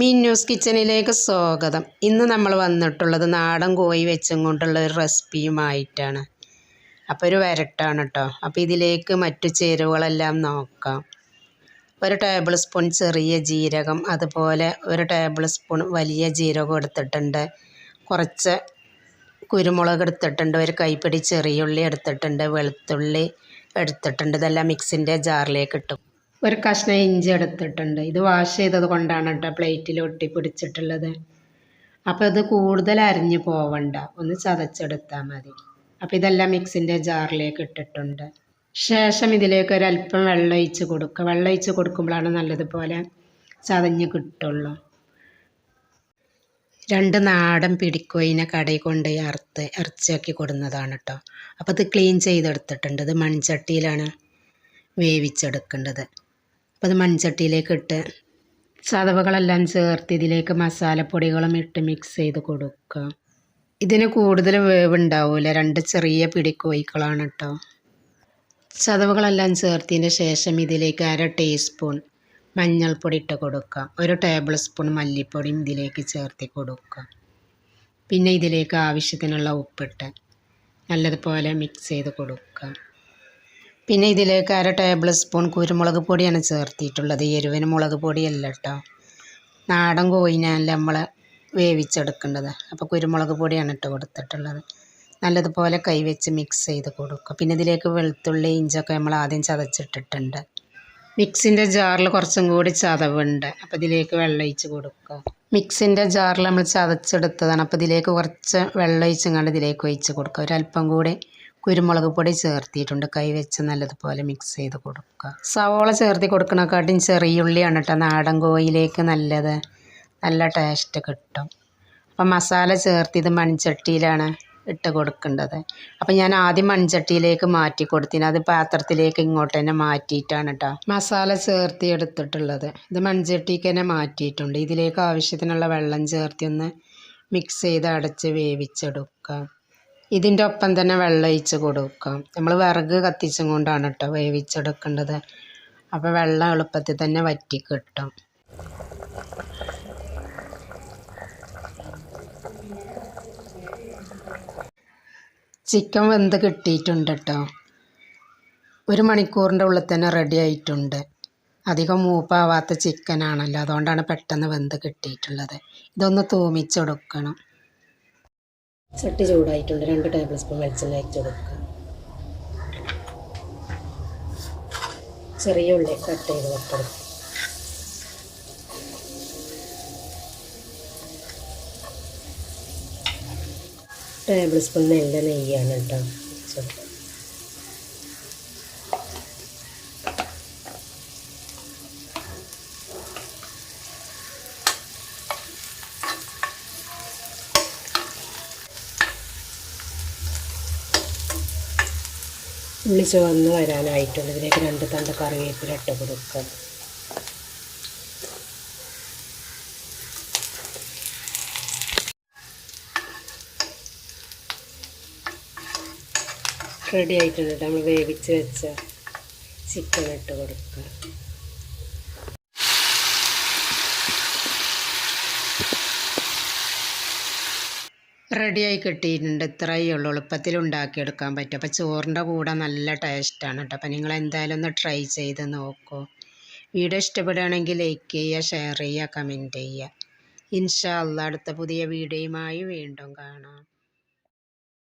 മീൻ news കിച്ചണിലേക്ക് സ്വാഗതം. ഇന്ന് നമ്മൾ വന്നിട്ടുള്ളത് നാടൻ കോഴി വെച്ചും കൊണ്ടുള്ള ഒരു റെസിപ്പിയുമായിട്ടാണ്. അപ്പോൾ ഒരു വരട്ടാണ് കേട്ടോ അപ്പോൾ ഇതിലേക്ക് മറ്റു ചേരുവകളെല്ലാം നോക്കാം. ഒരു ടേബിൾ സ്പൂൺ ചെറിയ ജീരകം അതുപോലെ ഒരു ടേബിൾ സ്പൂൺ വലിയ ജീരകം എടുത്തിട്ടുണ്ട്. കുറച്ച് കുരുമുളക് എടുത്തിട്ടുണ്ട് ഒരു കൈപ്പിടി ചെറിയുള്ളി എടുത്തിട്ടുണ്ട് വെളുത്തുള്ളി എടുത്തിട്ടുണ്ട്. ഇതെല്ലാം മിക്സിന്റെ ജാറിലേക്ക് ഇട്ടു. ഒരു കഷ്ണം ഇഞ്ചി എടുത്തിട്ടുണ്ട്. ഇത് വാഷ് ചെയ്തത് കൊണ്ടാണ് കേട്ടോ പ്ലേറ്റിൽ ഒട്ടി പിടിച്ചിട്ടുള്ളത്. അപ്പോൾ ഇത് കൂടുതൽ അരിഞ്ഞു പോവണ്ട. ഒന്ന് ചതച്ചെടുത്താൽ മതി. അപ്പോൾ ഇതെല്ലാം മിക്സിന്റെ ജാറിലേക്ക് ഇട്ടിട്ടുണ്ട്. ശേഷം ഇതിലേക്ക് ഒരല്പം വെള്ളം ഒഴിച്ച് കൊടുക്കുക. വെള്ളം ഒഴിച്ച് കൊടുക്കുമ്പോഴാണ് നല്ലതുപോലെ ചതഞ്ഞ് കിട്ടുള്ളൂ. രണ്ട് നാടൻ പിടിക്കോയിനെ കടയിൽ കൊണ്ട് അറുത്ത് ഇറച്ചിയാക്കി കൊടുന്നതാണ് കേട്ടോ അപ്പോൾ ഇത് ക്ലീൻ ചെയ്തെടുത്തിട്ടുണ്ട്. ഇത് മൺചട്ടിയിലാണ് വേവിച്ചെടുക്കേണ്ടത്. അപ്പോൾ അത് മൺചട്ടിയിലേക്ക് ഇട്ട് ചതവുകളെല്ലാം ചേർത്ത് ഇതിലേക്ക് മസാലപ്പൊടികളും ഇട്ട് മിക്സ് ചെയ്ത് കൊടുക്കുക. ഇതിന് കൂടുതൽ വേവ് ഉണ്ടാവില്ല രണ്ട് ചെറിയ പിടിക്കോയിക്കളാണ് കേട്ടോ ചതവുകളെല്ലാം ചേർത്തതിന് ശേഷം ഇതിലേക്ക് അര ടീസ്പൂൺ മഞ്ഞൾപ്പൊടി ഇട്ട് കൊടുക്കുക. ഒരു ടേബിൾ സ്പൂൺ മല്ലിപ്പൊടിയും ഇതിലേക്ക് ചേർത്തി കൊടുക്കുക. പിന്നെ ഇതിലേക്ക് ആവശ്യത്തിനുള്ള ഉപ്പിട്ട് നല്ലതുപോലെ മിക്സ് ചെയ്ത് കൊടുക്കുക. പിന്നെ ഇതിലേക്ക് അര ടേബിൾ സ്പൂൺ കുരുമുളക് പൊടിയാണ് ചേർത്തിട്ടുള്ളത് എരിവിന് മുളക് പൊടിയല്ല കേട്ടോ നാടൻ കോഴിനല്ല നമ്മൾ വേവിച്ചെടുക്കേണ്ടത്. അപ്പോൾ കുരുമുളക് പൊടിയാണ് ഇട്ട് കൊടുത്തിട്ടുള്ളത്. നല്ലതുപോലെ കൈവച്ച് മിക്സ് ചെയ്ത് കൊടുക്കുക. പിന്നെ ഇതിലേക്ക് വെളുത്തുള്ളി ഇഞ്ചൊക്കെ നമ്മൾ ആദ്യം ചതച്ചിട്ടിട്ടുണ്ട്. മിക്സിന്റെ ജാറിൽ കുറച്ചും കൂടി ചതവുണ്ട്. അപ്പോൾ ഇതിലേക്ക് വെള്ളം ഒഴിച്ച് കൊടുക്കുക. മിക്സിന്റെ ജാറിൽ നമ്മൾ ചതച്ചെടുത്തതാണ്. അപ്പോൾ ഇതിലേക്ക് കുറച്ച് വെള്ളം കണ്ട് ഇതിലേക്ക് ഒഴിച്ച് കൊടുക്കുക. ഒരല്പം കൂടി കുരുമുളക് പൊടി ചേർത്തിയിട്ടുണ്ട്. കൈ വെച്ച് നല്ലതുപോലെ മിക്സ് ചെയ്ത് കൊടുക്കുക സവോള ചേർത്തി കൊടുക്കണക്കാട്ടും ചെറിയ ഉള്ളിയാണ് കേട്ടോ നാടൻ കോയിലേക്ക് നല്ലത് നല്ല ടേസ്റ്റ് കിട്ടും. അപ്പം മസാല ചേർത്ത് ഇത് മൺചട്ടിയിലാണ് ഇട്ട് കൊടുക്കേണ്ടത്. അപ്പം ഞാൻ ആദ്യം മൺചട്ടിയിലേക്ക് മാറ്റി കൊടുത്തിന്. അത് പാത്രത്തിലേക്ക് ഇങ്ങോട്ട് തന്നെ മാറ്റിയിട്ടാണ് കേട്ടോ മസാല ചേർത്തി എടുത്തിട്ടുള്ളത്. ഇത് മൺചട്ടിക്ക് തന്നെ മാറ്റിയിട്ടുണ്ട്. ഇതിലേക്ക് ആവശ്യത്തിനുള്ള വെള്ളം ചേർത്തി ഒന്ന് മിക്സ് ചെയ്ത് അടച്ച് വേവിച്ചെടുക്കുക ഇതിന്റെ ഒപ്പം തന്നെ വെള്ളം ഒഴിച്ച് കൊടുക്കാം നമ്മൾ വിറക് കത്തിച്ചും കൊണ്ടാണ് കേട്ടോ വേവിച്ചെടുക്കേണ്ടത്. അപ്പോൾ വെള്ളം എളുപ്പത്തിൽ തന്നെ വറ്റി കിട്ടും. ചിക്കൻ വെന്ത് കിട്ടിയിട്ടുണ്ട് കേട്ടോ ഒരു മണിക്കൂറിന്റെ ഉള്ളിൽ തന്നെ റെഡി ആയിട്ടുണ്ട്. അധികം മൂപ്പാവാത്ത ചിക്കനാണല്ലോ. അതുകൊണ്ടാണ് പെട്ടെന്ന് വെന്ത് കിട്ടിയിട്ടുള്ളത്. ഇതൊന്ന് തൂമിച്ചെടുക്കണം. ചട്ടി ചൂടായിട്ടുണ്ട്. രണ്ട് ടേബിൾ സ്പൂൺ വെളിച്ചെണ്ണ അയച്ചു കൊടുക്കുക. ചെറിയ ഉള്ളി കട്ട് ചെയ്ത് വെക്കണം. ടേബിൾ സ്പൂൺ നെല്ല നെയ്യാണ് കേട്ടോ. ഉള്ളി ചുവന്ന് വരാനായിട്ടുണ്ട്. ഇതിലേക്ക് രണ്ട് തണ്ട് കറിവേപ്പില ഇട്ട് കൊടുക്കുക. റെഡി ആയിട്ടുണ്ട്. നമ്മൾ വേവിച്ച് വെച്ച ചിക്കൻ ഇട്ട് കൊടുക്കുക. റെഡിയായി കിട്ടിയിട്ടുണ്ട്. ഇത്രയേ ഉള്ളൂ. എളുപ്പത്തിൽ ഉണ്ടാക്കിയെടുക്കാൻ പറ്റും. അപ്പോൾ ചോറിന്റെ കൂടെ നല്ല ടേസ്റ്റാണ് കേട്ടോ. അപ്പോൾ നിങ്ങൾ എന്തായാലും ഒന്ന് ട്രൈ ചെയ്ത് നോക്കൂ. വീഡിയോ ഇഷ്ടപ്പെടുകയാണെങ്കിൽ ലൈക്ക് ചെയ്യുക ഷെയർ ചെയ്യുക കമന്റ് ചെയ്യുക. ഇൻഷാ അള്ളാ അടുത്ത പുതിയ വീഡിയോയുമായി വീണ്ടും കാണാം.